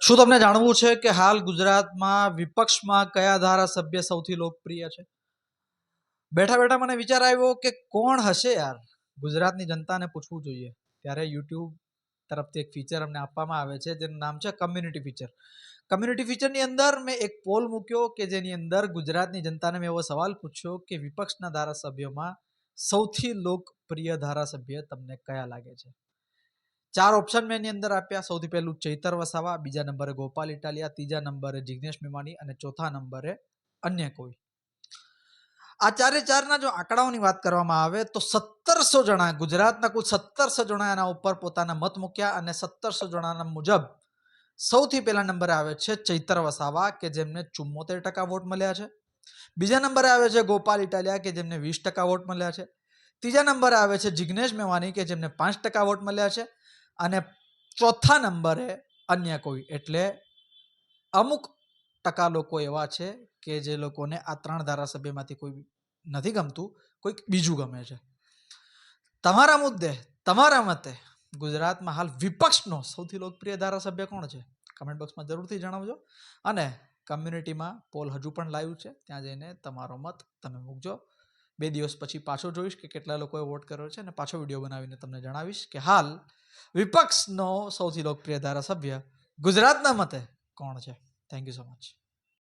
શું તમને જાણવું છે કે હાલ ગુજરાતમાં વિપક્ષમાં કયા ધારાસભ્ય સૌથી લોકપ્રિય છે? બેઠા બેઠા મને વિચાર આવ્યો કે કોણ હશે યાર? ગુજરાતની જનતાને પૂછવું જોઈએ. ત્યારે યુટ્યુબ તરફથી એક ફીચર અમને આપવામાં આવે છે, જેનું નામ છે કમ્યુનિટી ફીચર કમ્યુનિટી ફીચરની અંદર મેં એક પોલ મૂક્યો કે જેની અંદર ગુજરાતની જનતાને મેં એવો સવાલ પૂછ્યો કે વિપક્ષના ધારાસભ્યોમાં સૌથી લોકપ્રિય ધારાસભ્ય તમને કયા લાગે છે? ચાર ઓપ્શન મેં એની અંદર આપ્યા. સૌથી પહેલું ચૈતર વસાવા, બીજા નંબરે ગોપાલ ઇટાલિયા, ત્રીજા નંબરે જિગ્નેશ મેવાણી અને ચોથા નંબરે અન્ય કોઈ. આ ચારે ચારના જો આંકડાઓની વાત કરવામાં આવે તો સત્તરસો જણા, ગુજરાતના કુલ સત્તરસો જણા એના ઉપર પોતાના મત મૂક્યા અને સત્તરસો જણાના મુજબ સૌથી પહેલા નંબરે આવે છે ચૈતર વસાવા, કે જેમને ચુમ્મોતેર ટકા વોટ મળ્યા છે. બીજા નંબરે આવે છે ગોપાલ ઇટાલિયા, કે જેમને વીસ ટકા વોટ મળ્યા છે. ત્રીજા નંબરે આવે છે જિગ્નેશ મેવાણી કે જેમને પાંચ ટકા વોટ મળ્યા છે. અને ચોથા નંબરે અન્ય કોઈ. એટલે અમુક ટકા લોકો એવા છે કે જે લોકોને આ ત્રણ ધારાસભ્યમાંથી કોઈ નથી ગમતું, કોઈક બીજું ગમે છે. તમારા મુદ્દે, તમારા મતે ગુજરાતમાં હાલ વિપક્ષનો સૌથી લોકપ્રિય ધારાસભ્ય કોણ છે? કમેન્ટ બોક્સમાં જરૂરથી જણાવજો. અને કમ્યુનિટીમાં પોલ હજુ પણ લાઈવ છે. ત્યાં જઈને તમારો મત તમે મૂકજો. બે દિવસ પછી પાછો જોઈશ કે કેટલા લોકોએ વોટ કર્યો છે અને પાછો વીડિયો બનાવીને તમને જણાવીશ કે હાલ વિપક્ષનો સૌથી લોકપ્રિય ધારાસભ્ય ગુજરાતના મતે કોણ છે? Thank you so much